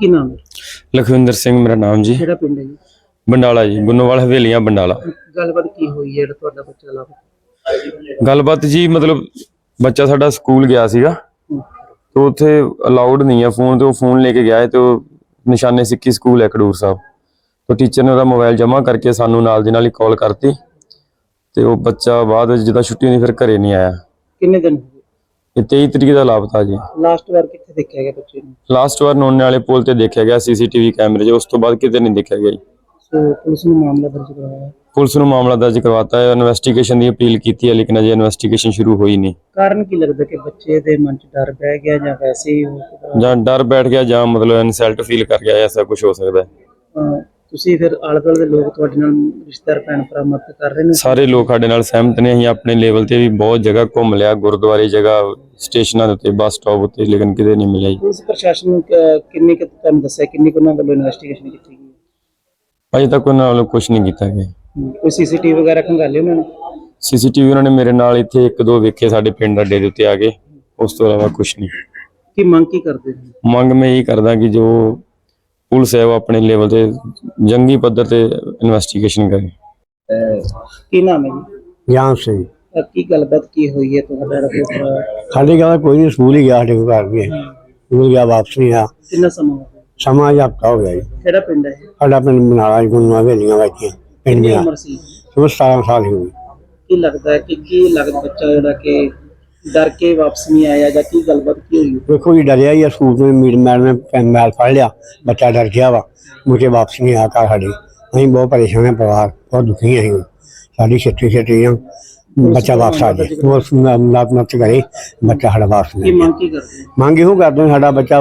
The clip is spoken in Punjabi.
ਕੀ ਨਾਮ ਹੈ? ਲਖਵਿੰਦਰ ਸਿੰਘ ਮੇਰਾ ਨਾਮ ਜੀ। ਕਿਹੜਾ ਪਿੰਡ ਹੈ ਜੀ? ਬੰਡਾਲਾ ਜੀ ਗੁੰਨੋਵਾਲ ਹਵੇਲੀਆਂ ਬੰਡਾਲਾ। ਗੱਲਬਾਤ ਕੀ ਹੋਈ ਹੈ ਜਿਹੜਾ ਤੁਹਾਡਾ ਬੱਚਾ ਲੱਭ ਗੱਲਬਾਤ ਜੀ ਮਤਲਬ ਬੱਚਾ ਸਾਡਾ ਸਕੂਲ ਗਿਆ ਸੀਗਾ। ਤੇ ਉੱਥੇ ਅਲਾਉਡ ਨਹੀਂ ਆ ਫੋਨ ਤੇ ਉਹ ਫੋਨ ਲੈ ਕੇ ਗਿਆ ਹੈ ਤੇ ਉਹ ਨਿਸ਼ਾਨੇ ਸਿੱਕੀ ਸਕੂਲ ਹੈ ਖਡੂਰ ਸਾਹਿਬ। ਤੇ ਟੀਚਰ ਨੇ ਉਹਦਾ ਮੋਬਾਈਲ ਜਮ੍ਹਾਂ ਕਰਕੇ ਸਾਨੂੰ ਨਾਲ ਦੀ ਨਾਲ ਹੀ ਕਾਲ ਕਰਤੀ। ਤੇ ਉਹ ਬੱਚਾ ਬਾਅਦ ਵਿੱਚ ਜਦੋਂ ਛੁੱਟੀ ਹੋਈ ਫਿਰ ਘਰੇ ਨਹੀਂ ਆਇਆ। ਕਿੰਨੇ ਦਿਨ ਇਹ 23 ਤਰੀਕ ਦਾ ਲਾਪਤਾ ਜੀ। ਲਾਸਟ ਵਾਰ ਕਿੱਥੇ ਦੇਖਿਆ ਗਿਆ ਬੱਚੇ ਨੂੰ? ਲਾਸਟ ਵਾਰ ਨੋਨੇ ਵਾਲੇ ਪੁਲ ਤੇ ਦੇਖਿਆ ਗਿਆ ਸੀਸੀਟੀਵੀ ਕੈਮਰੇ 'ਚ ਉਸ ਤੋਂ ਬਾਅਦ ਕਿਤੇ ਨਹੀਂ ਦੇਖਿਆ ਗਿਆ ਜੀ। ਸੋ ਪੁਲਿਸ ਨੂੰ ਮਾਮਲਾ ਦਰਜ ਕਰਵਾਇਆ ਪੁਲਿਸ ਨੂੰ ਮਾਮਲਾ ਦਰਜ ਕਰਵਾਤਾ ਹੈ। ਇਨਵੈਸਟੀਗੇਸ਼ਨ ਦੀ ਅਪੀਲ ਕੀਤੀ ਹੈ ਲੇਕਿਨ ਅਜੇ ਇਨਵੈਸਟੀਗੇਸ਼ਨ ਸ਼ੁਰੂ ਹੋਈ ਨਹੀਂ। ਕਾਰਨ ਕੀ ਲੱਗਦਾ ਕਿ ਬੱਚੇ ਦੇ ਮਨ 'ਚ ਡਰ ਬਹਿ ਗਿਆ ਜਾਂ ਵੈਸੇ ਹੀ ਉਹ ਜਾਂ ਡਰ ਬੈਠ ਗਿਆ ਜਾਂ ਮਤਲਬ ਇਨਸਲਟ ਫੀਲ ਕਰ ਗਿਆ ਐਸਾ ਕੁਝ ਹੋ ਸਕਦਾ ਹੈ। ਅਹ ਤੁਸੀਂ ਫਿਰ ਆਲੇ ਦੁਆਲੇ ਦੇ ਲੋਕ ਤੁਹਾਡੇ ਨਾਲ ਰਿਸ਼ਤੇਦਾਰ ਭੈਣ ਭਰਾ ਮਦਦ ਕਰ ਰਹੇ ਨੇ? ਸਾਰੇ ਲੋਕ ਸਾਡੇ ਨਾਲ ਸਹਿਮਤ ਨੇ। ਅਸੀਂ ਆਪਣੇ ਲੈਵਲ ਤੇ ਵੀ ਬਹੁਤ ਜਗ੍ਹਾ ਘੁੰਮ ਲਿਆ। ਗੁਰਦੁਆਰੇ ਜਗ੍ਹਾ ਸਟੇਸ਼ਨਾਂ ਦੇ ਉੱਤੇ ਬੱਸ ਸਟਾਪ ਉੱਤੇ ਲੇਕਿਨ ਕਿਤੇ ਨਹੀਂ ਮਿਲਿਆ ਜੀ। ਪੁਲਿਸ ਪ੍ਰਸ਼ਾਸਨ ਨੂੰ ਕ- ਕਿੰਨੀ ਕੁ ਤੁਹਾਨੂੰ ਦੱਸਿਆ? ਕਿੰਨੀ ਕੁ ਉਹਨਾਂ ਵੱਲੋਂ ਇਨਵੈਸਟੀਗੇਸ਼ਨ ਕੀਤੀ ਗਈ? ਅਜੇ ਤੱਕ ਉਹਨਾਂ ਵੱਲੋਂ ਕੁਝ ਨਹੀਂ ਕੀਤਾ ਗਿਆ। ਹਮ, ਕੋਈ ਸੀਸੀਟੀਵੀ ਵਗੈਰਾ ਖੰਗਾਲੇ ਉਹਨਾਂ ਨੇ? ਸੀਸੀਟੀਵੀ ਉਹਨਾਂ ਨੇ ਮੇਰੇ ਨਾਲ ਇੱਥੇ ਇੱਕ ਦੋ ਵੇਖੇ ਸਾਡੇ ਪਿੰਡ ਅੱਡੇ ਦੇ ਉੱਤੇ ਆ ਕੇ। ਉਸ ਤੋਂ ਇਲਾਵਾ ਕੁਝ ਨਹੀਂ। ਕੀ ਮੰਗ ਕੀ ਕਰਦੇ ਨੇ? ਮੰਗ ਮੈਂ ਇਹ ਕਰਦਾ ਕਿ ਜੋ ਪੁਲਿਸ ਹੈ ਉਹ ਆਪਣੇ ਲੈਵਲ ਤੇ ਜੰਗੀ ਪੱਧਰ ਤੇ ਇਨਵੈਸਟੀਗੇਸ਼ਨ ਕਰੇ। ਕੀ ਨਾਮ ਹੈ ਜੀ? ਗਿਆਨ ਸਿੰਘ। ਅਹ ਕੀ ਗੱਲਬਾਤ ਕੀ ਹੋਈ ਹੈ ਤੁਹਾਡਾ ਜਿਹੜਾ ਸਾਡੇ ਕਹਿੰਦਾ ਕੋਈ ਨਹੀਂ ਸਕੂਲ ਹੀ ਗਿਆ ਸਾਡੇ ਘਰ ਵੀ। ਸਕੂਲ ਗਿਆ ਵਾਪਸ ਨਹੀਂ ਆਇਆ। ਕਿੰਨਾ ਸਮਾਂ ਹੋ ਗਿਆ? ਸਮਾਂ ਜਿਹਾ ਹਫ਼ਤਾ ਹੋ ਗਿਆ ਜੀ। ਕਿਹੜਾ ਪਿੰਡ ਹੈ ਇਹ? ਸਾਡਾ ਪਿੰਡ ਬਨਾਲਾ ਜੀ ਗੁੰਨਾ ਵੇਲੀਆਂ ਵਿੱਚ ਪਿੰਡ ਕਿੰਨੀ ਮੇਰਾ ਉਮਰ ਸੀ? ਉਹ 17 ਸਾਲ ਹੀ ਹੋਈ ਕੀ ਲੱਗਦਾ ਹੈ ਕਿ ਕੀ ਲੱਗਦਾ ਬੱਚਾ ਜਿਹੜਾ ਕਿ ਡਰ ਕੇ ਵਾਪਸ ਨਹੀਂ ਆਇਆ ਜਾਂ ਕੀ ਗੱਲਬਾਤ ਕੀ ਹੋਈ ਵੇਖੋ ਜੀ ਡਰਿਆ ਹੀ ਆ ਸਕੂਲ ਤੋਂ ਮੀਟ ਮੈਡਮ ਨੇ ਪੈਨ ਮੈਲ ਫੜ ਲਿਆ ਬੱਚਾ ਡਰ ਗਿਆ ਵਾ ਮੁਝੇ ਵਾਪਸ ਨਹੀਂ ਆਇਆ ਘਰ ਸਾਡੇ ਅਸੀਂ ਬਹੁਤ ਪਰੇਸ਼ਾਨ ਹਾਂ ਪਰਿਵਾਰ ਬਹੁਤ ਦੁਖੀ ਹਾਂ ਅਸੀਂ ਸਾਡੀ ਛੇਤੀ ਛੇਤੀ ਆ ਬੱਚਾ ਵਾਪਸ ਆ ਜਾਏ ਉਹ ਮਲਾਪ ਮਤ ਕਰੇ ਬੱਚਾ ਸਾਡਾ ਵਾਪਸ ਕੀ ਨਹੀਂ ਮੰਗ ਕੀ ਕਰਦੇ ਹੋ? ਮੰਗ ਇਹੋ ਕਰਦੇ ਹਾਂ ਸਾਡਾ ਬੱਚਾ